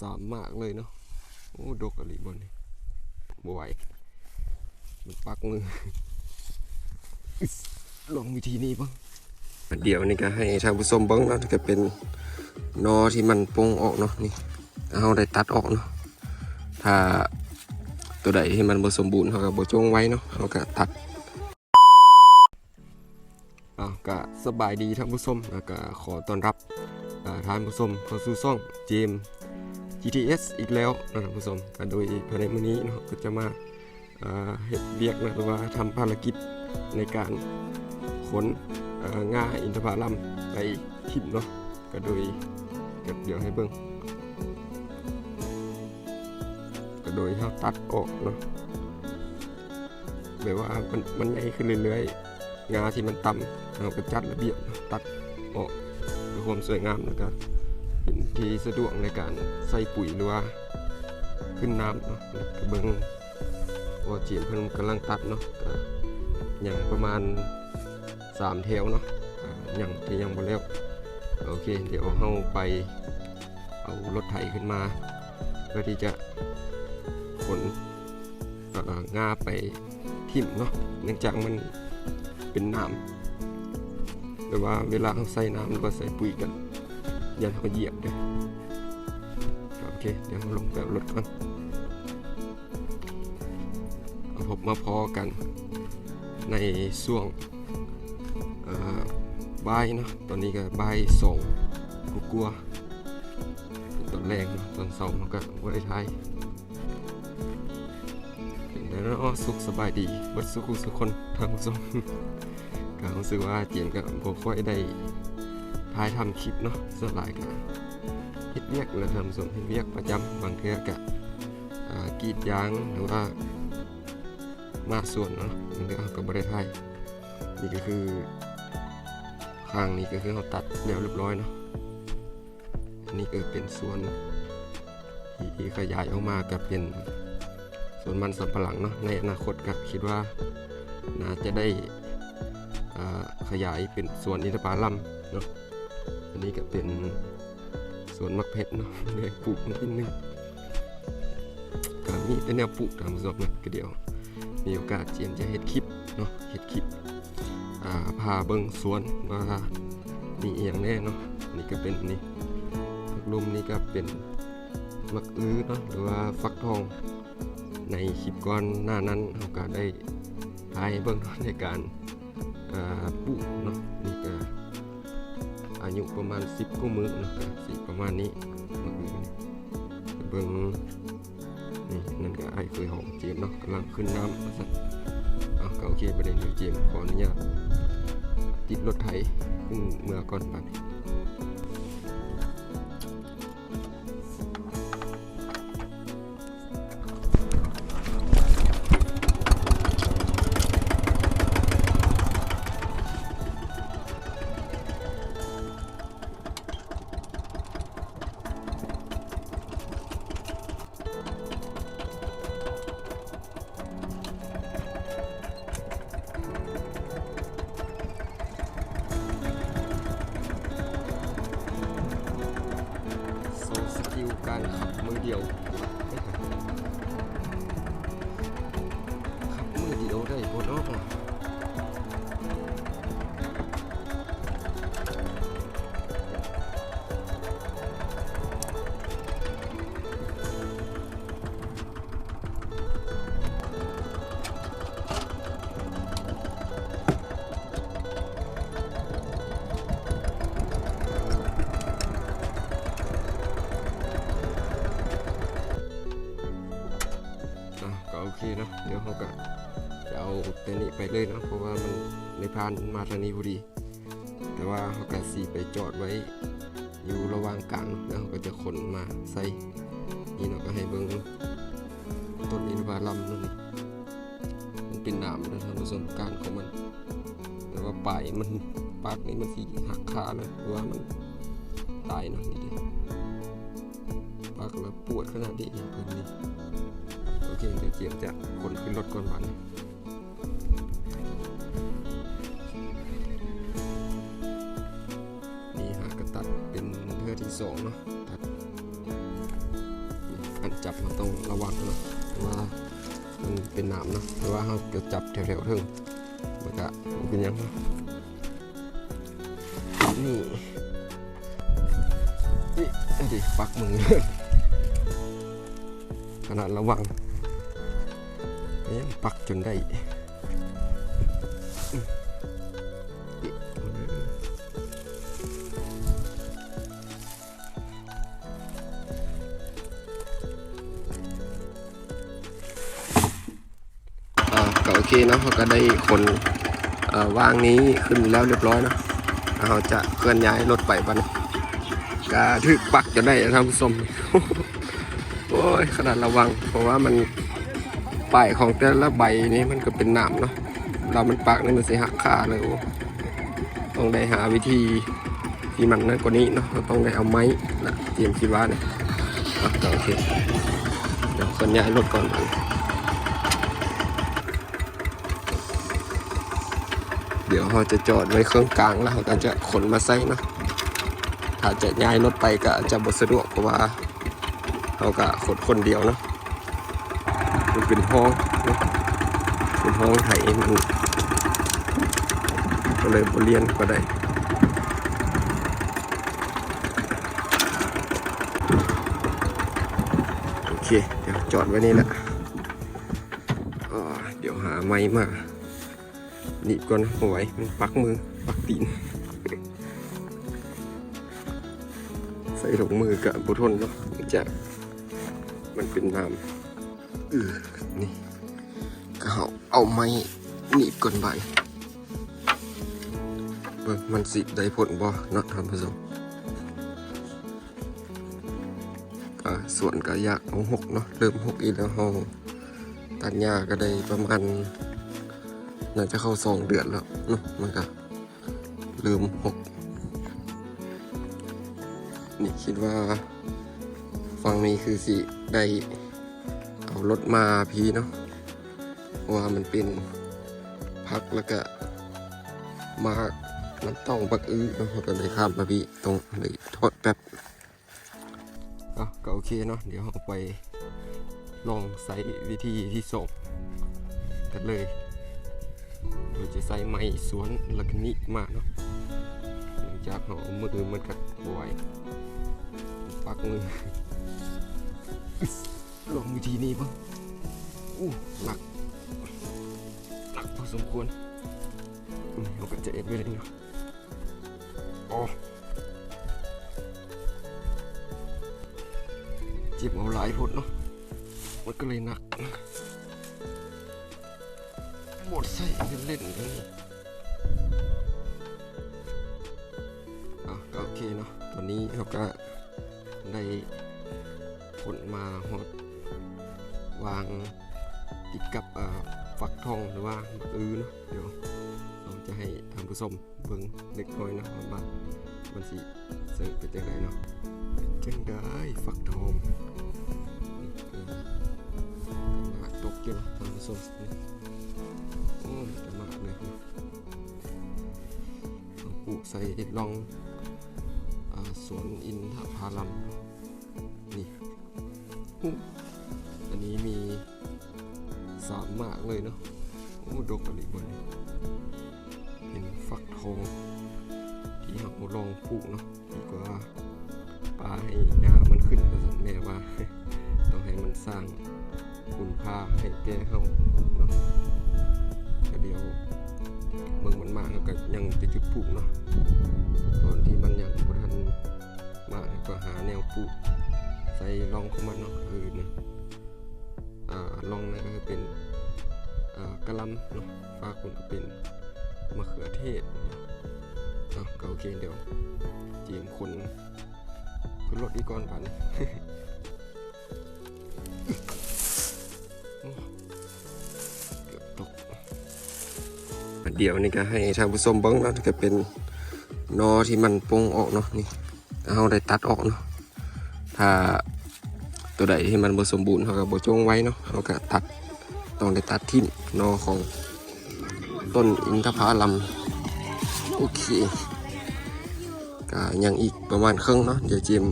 สามมากเลยเนาะโอ้ดกอะไรบนนี่บ่ไหวมันปักมือลองวิธีนี้บ้างเดี๋ยวนี่ก็ให้ทางผู้ชมบิ้งนะก็เป็นนอที่มันโปงออกเนาะนี่เอาได้ตัดออกเนาะถ้าตัวใดที่มันบ่สมบูรณ์เขาก็บ่จงไว้เนาะเขาก็ตัดอาก็สบายดีท่านผู้ชมแล้วก็ขอต้อนรับท่านผู้ชมเข้าสู่ช่องเจม GTS อีกแล้วนะผู้ชมก็โดยภายในมื้อนี้เนาะก็จะมาเฮ็ดเวียกนะหรือว่าทำภารกิจในการขนงาอินทผลัมไปทิ่มเนาะก็โดยก็เดี๋ยวให้เบิ่งก็โดยเฮาตัดออกเนาะแบบว่ามันมันใหญ่ขึ้นเรื่อยๆงาที่มันต่ำเราก็จัดระเบียบตัดออกเพื่อความสวยงามแล้วก็็นที่สะดวกในการใส่ปุ๋ยหรือว่าขึ้นน้ำเนาะก็เบิ้งว่าจียมเพิ่นกำลังตัดเนาะก็อย่างประมาณ3แถวเนาะอย่างที่ยังบ่แล้วโอเค เดี๋ยวเฮาไปเอารถไถขึ้นมา เพื่อที่จะขนงาไปทิ่มเนาะเนื่องจากมันเป็นน้ำหรือว่าเวลาเขาใส่น้ำหรือว่าใส่ปุ๋ยกัน อยันเขาเหยียบเลยโอเค เดี๋ยวเราลงแบบรถก่อนเอาพบมาพอกันในช่วงบ่ายเนาะตอนนี้ก็บ่ายสองกลัวๆตอนแรงเนาะตอนสาร์มันก็บ่ได้ทายเป็นไงเนาสุขสบายดีบัดสุขุสุขคนทางผู้ชมก็รู้สึกว่าเจมส์ก็บ่ค่อยได้ ถ่ายทำคลิปเนาะส่วนหลายก็เฮ็ดเวียกนะทำส่วนเฮ็ดเวียกประจำบางเทื่อก็กรีดยางหรือว่ามาส่วนเนาะบางเทื่อก็บ่ได้ถ่ายนี่ก็คือข้างนี้ก็คือเราตัดแล้วเรียบร้อยเนาะอันนี้ก็เป็นส่วนที่ขยายออกมาก็เป็นส่วนมันสำปะหลังเนาะในอนาคตก็คิดว่าน่าจะได้ขยายเป็นส่วนอินทผลัมเนาะ อันนี้ก็เป็นสวนมะเพชรเนาะเลยปลูกนิดนึงก็มีแต่แนวปลูกตามสวนนะก็เดี๋ยว มีโอกาสเจียมจะเฮ็ดคลิปเนาะเฮ็ดคลิปอ่าพาเบิ่งสวนว่ามีเอหย่างแน่เนาะนี่ก็เป็นนี่ผักลุมนี่ก็เป็นมักอื้อเนาะหรือว่าฟักทองในคลิปก่อนหน้านั้นเราก็ได้ทายเบิ่งเนในการปลูกเนาะ อายุประมาณ10กว่ามือนะก็สิประมาณนี้มื้อนี้ก็เบิ้งนี่นั่นก็ไอ้เคยหอมเจียมเนาะกำลังขึ้นน้ำว่าซั่นเอาก็โอเคประเด็นเดียวเจียมขออนุญาตติดรถไถขึ้นเมื่อก่อนไป กิลการขับมือเดียวขับมือเดียวได้บนออกมาานมาทางนี้พอดี แต่ว่าเขาก็สีไปจอดไว้ อยู่ระหว่างกลางเนแล้วเขาก็จะขนมาใส่นี่เนาก็ให้เบิ่งต้นอินทผลัมนั่นนี่มันเป็นหนามนะท่านผู้ชมการของมัน แต่ว่าปลายมันปากนี่มันสีหักขาเลยเพราะว่ามันตายเนาะนี่ดิปากแล้วปวดขนาดนี้เพิ่นนี่โอเคเดี๋ยวเจียมจะคนขึ้นรถก่อนวันนะ ที่สองเนาะตัดจับเราต้องระวังเนาะว่ามันเป็นหนามเนาะเพราะว่าเราจะจับแถวๆถึงมันก็เป็นยังเนาะนี่นี่เอาดิปักมือขนาดระวังยังปักจนได้ เคเนาะเขาก็ได้คนวางนี้ขึ้นแล้วเรียบร้อยเนาะเราจะเคลื่อนย้ายรถไปบ้านก็ถึกปักจะได้ท่านผู้ชมโอ้ยขนาดระวัง เพราะว่ามันป้ายของแต่ละใบนี้มันก็เป็นหนามเนาะเรามันปักนี่มันเสิหักขาเลยต้องได้หาวิธีที่มันนั่นกว่านี้เนาะเราต้องได้เอาไม้นะเตรียมคิดว่าเนี่ยโอเคเดี๋ยวขนย้ายรถก่อนมัน เดี๋ยวเราจะจอดไว้เครื่องกลางแล้วเราก็จะขนมาใส่เนาะถ้าจะย้ายรถไปก็จะบสะดวกเพราะว่าเราก็ขดคนเดียวเนาะมันเป็นห้องเป็นห้องไถมันก็เลยบเรียนก็ได้โอเคเดี๋ยวจอดไว้นี่แหละเดี๋ยวหาไม้มา หนีบก่อนนะเอาไว้มันปักมือ ปักตีน ใส่ถุงมือกับบุทนเนาะจะมันเป็นน้ำเออนี่ก็เอาเอาไม้หนีบก่อนบานเบิ่งมันสิได้ผลบ่เนาะท่านผู้ชมก็ส่วนก็อยากเอาหกเนาะเริ่มหกอีกแล้วเฮาตัดหญ้าก็ได้ประมาณ น่าจะเข้าสองเดือนแล้วเนาะมันก็เริ่มหกนี่คิดว่าฝั่งนี้คือสิได้เอารถมาพีเนาะว่ามันเป็นพักแล้วก็มาน้ำต้องปักอื้อเนาะก็เลยข้ามมาพี่ตรงเลยทอดแป๊บอะก็โอเคเนาะเดี๋ยวเราไปลองใส่วิธีที่ส่งกันเลย โดยจะใส่ไม้สวนล้วก็นิมาเนาะหลังจากเราเอามือมันกัดบไหวยปักมือลองวิธีนี้บ้างอู้หนักหนักพอสมควรอืมเราก็จะเอ็ดไว้เลยเนาะโอ้เจ็บเอาหลายพดเนาะมันก็เลยหนัก หมดใส่เล่นๆเลยอะก็โอเคเนาะตอนนี้เราก็ได้ผลมาหดวางติดกับเอ่อฟักทองหรือว่าอือเนาะเดี๋ยวเราจะให้ทานผู้ชมเบิ่งเล็กน้อยเนาะว่ามันมันสิเสิร์ฟเป็นจังไดเนาะเป็นจังไดฟักทองนี่คือขนาตกอยู่เนาะทานผู้ชมนี่ โอ้จะมากเลยเนาะเราปลูกใส่ลองอสวนอินทผลัมนี่อู้อันนี้มีสามมากเลยเนาะโอ้ดกอะไรบนนี้เป็นฟักทองที่เราลองปลูกเนาะดีกว่าปลาให้ยามันขึ้นประสันแม่ว่าต้องให้มันสร้างคุณค่าให้แก่เขาเนาะ ก็เดียวเมืองมันมาแล้วก็ยังจะจุดปลูกเนาะตอนที่มันยังบ่ทันมากก็หาแนวปลูกใส่ลองของมันเนาะคือนะอ่าลองนะก็คือเป็นอ่ากระลำเนาะฟ้าคุณก็เป็นมะเขือเทศเนาะอะก็โอเคเดี๋ยวเจียมคนขึ้นรถอีกก่อนพัน เดี๋ยวนี่ก็ให้ทางผู้ชมเบิ้งเนาะก็เป็นนอที่มันโปงออกเนาะนี่เอาได้ตัดออกเนาะถ้าตัวใดที่มันบ่สมบูรณ์เขาก็บ่จงไว้เนาะเขาก็ตัดต้องได้ตัดทิ้งนอของต้นอินทผลัมโอเคก็ยังอีกประมาณครึ่งเนาะเดี๋ยวจิม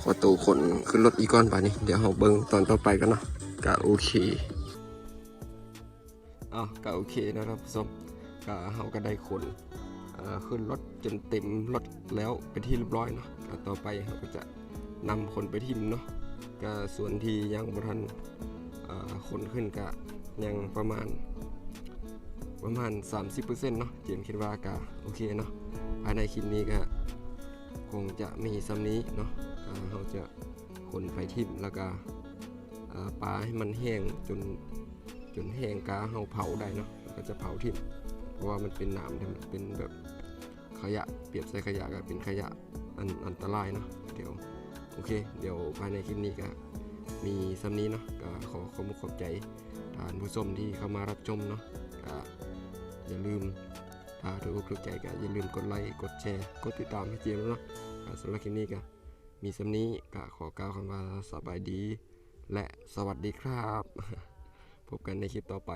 ขอตัวคนขึ้นรถอีกก่อนไปนี่เดี๋ยวเราเบิ่งตอนต่อไปกันเนาะก็โอเค อะก็โอเคนะครับผู้ชมก็เราก็ได้คนขึ้นรถจนเต็มรถแล้วเป็นที่เรียบร้อยเนาะต่อไปเราก็จะนำคนไปทิมเนาะก็ส่วนที่ยังบ่ทันเอ่อคนขึ้นก็ยังประมาณประมาณ 30%เนาะเจมส์คิดว่าก็โอเคเนาะภายในคลิปนี้ก็คงจะมีซ้ำนี้เนาะอ่าเราจะคนไปทิมแล้วก็ปลาให้มันแห้งจน จนแห้งกาเฮาเผาได้เนาะก็จะเผาทิมเพราะว่ามันเป็นหน้ำที่มันเป็นแบบขยะเปรียบใส่ขยะก็เป็นขยะอันอันตรายเนาะเดี๋ยวโอเค เดี๋ยวภายในคลิปนี้ก็มีซ้ำนี้เนาะก็ขอขอบคุณขอบใจท่านผู้ชมที่เข้ามารับชมเนาะก็อย่าลืมถ้าถูกอกถูกใจก็อย่าลืมกดไลค์กดแชร์กดติดตามให้เจมส์เนาะสำหรับคลิปนี้ก็มีซ้ำนี้ก็ขอกล่าวคำว่าสบายดี และสวัสดีครับ พบกันในคลิปต่อไป